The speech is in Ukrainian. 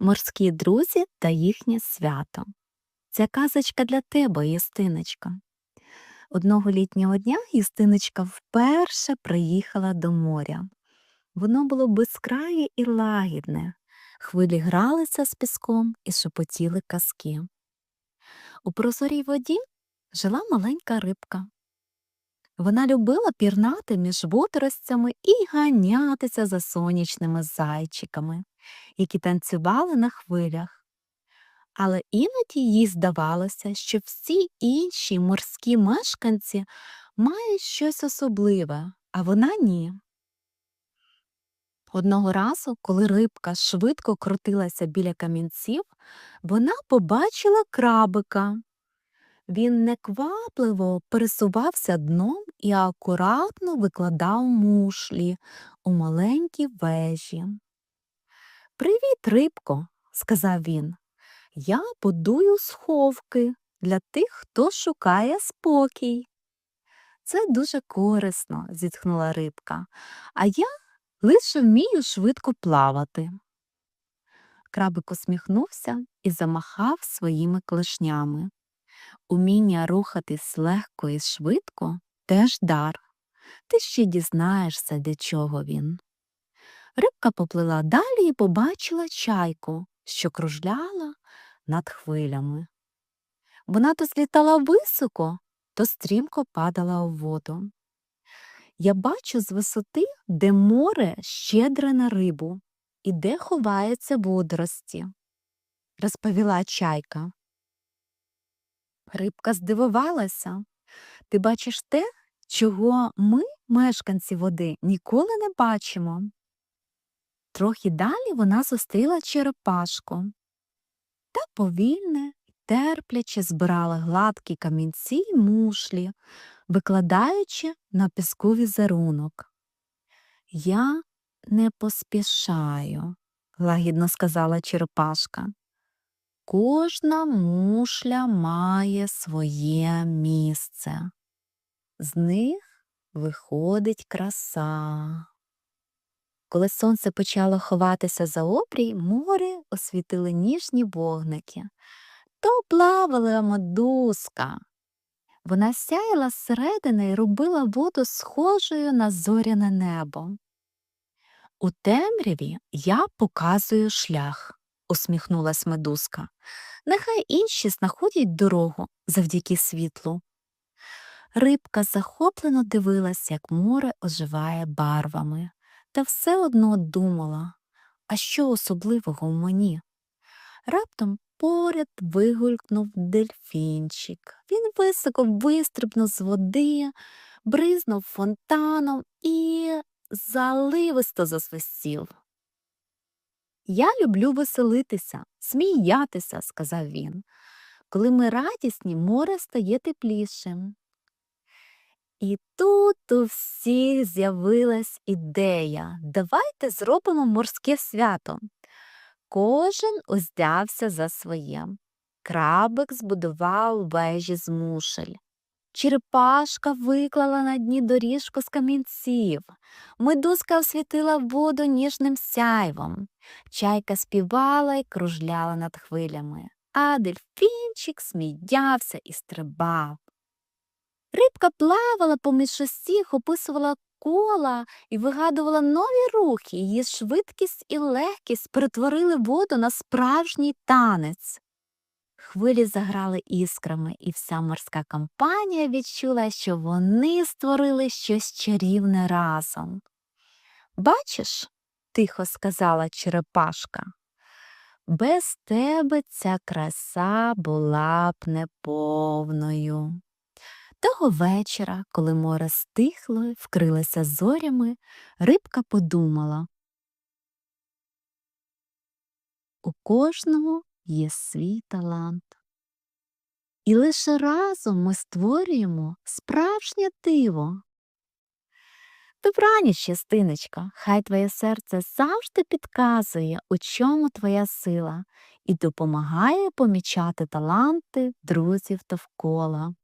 Морські друзі та їхнє свято. Ця казочка для тебе, Юстиночка. Одного літнього дня Юстиночка вперше приїхала до моря. Воно було безкрає і лагідне. Хвилі гралися з піском і шепотіли казки. У прозорій воді жила маленька рибка. Вона любила пірнати між водоростями і ганятися за сонячними зайчиками, які танцювали на хвилях. Але іноді їй здавалося, що всі інші морські мешканці мають щось особливе, а вона ні. Одного разу, коли рибка швидко крутилася біля камінців, вона побачила крабика. Він неквапливо пересувався дном і акуратно викладав мушлі у маленькі вежі. Привіт, рибко, сказав він. Я будую сховки для тих, хто шукає спокій. Це дуже корисно, зітхнула рибка, а я лише вмію швидко плавати. Крабик усміхнувся і замахав своїми клешнями. Уміння рухатись легко і швидко теж дар. Ти ще дізнаєшся, для чого він. Рибка поплила далі і побачила чайку, що кружляла над хвилями. Вона то злітала високо, то стрімко падала у воду. Я бачу з висоти, де море щедре на рибу і де ховаються водорості, розповіла чайка. Рибка здивувалася. Ти бачиш те, чого ми, мешканці води, ніколи не бачимо. Трохи далі вона зустріла черепашку та повільне, терпляче збирала гладкі камінці й мушлі, викладаючи на піску візерунок. Я не поспішаю, лагідно сказала черепашка. Кожна мушля має своє місце. З них виходить краса. Коли сонце почало ховатися за обрій, море освітили ніжні вогники. То плавала модузка. Вона сяяла зсередини і робила воду схожою на зоряне небо. У темряві я показую шлях, усміхнулась медузка. Нехай інші знаходять дорогу завдяки світлу. Рибка захоплено дивилась, як море оживає барвами, та все одно думала, а що особливого в мені? Раптом поряд вигулькнув дельфінчик. Він високо вистрибнув з води, бризнув фонтаном і заливисто засвистів. Я люблю веселитися, сміятися, сказав він. Коли ми радісні, море стає теплішим. І тут у всіх з'явилась ідея. Давайте зробимо морське свято. Кожен уздявся за своє. Крабик збудував вежі з мушель. Черепашка виклала на дні доріжку з камінців. Медузка освітила воду ніжним сяйвом. Чайка співала і кружляла над хвилями, а дельфінчик сміявся і стрибав. Рибка плавала поміж усіх, описувала кола і вигадувала нові рухи. Її швидкість і легкість перетворили воду на справжній танець. Хвилі заграли іскрами, і вся морська компанія відчула, що вони створили щось чарівне разом. Бачиш, тихо сказала черепашка, без тебе ця краса була б неповною. Того вечора, коли море стихло вкрилося зорями, рибка подумала. У кожного є свій талант. І лише разом ми створюємо справжнє диво. Добраніч, частиночка, хай твоє серце завжди підказує, у чому твоя сила, і допомагає помічати таланти друзів довкола.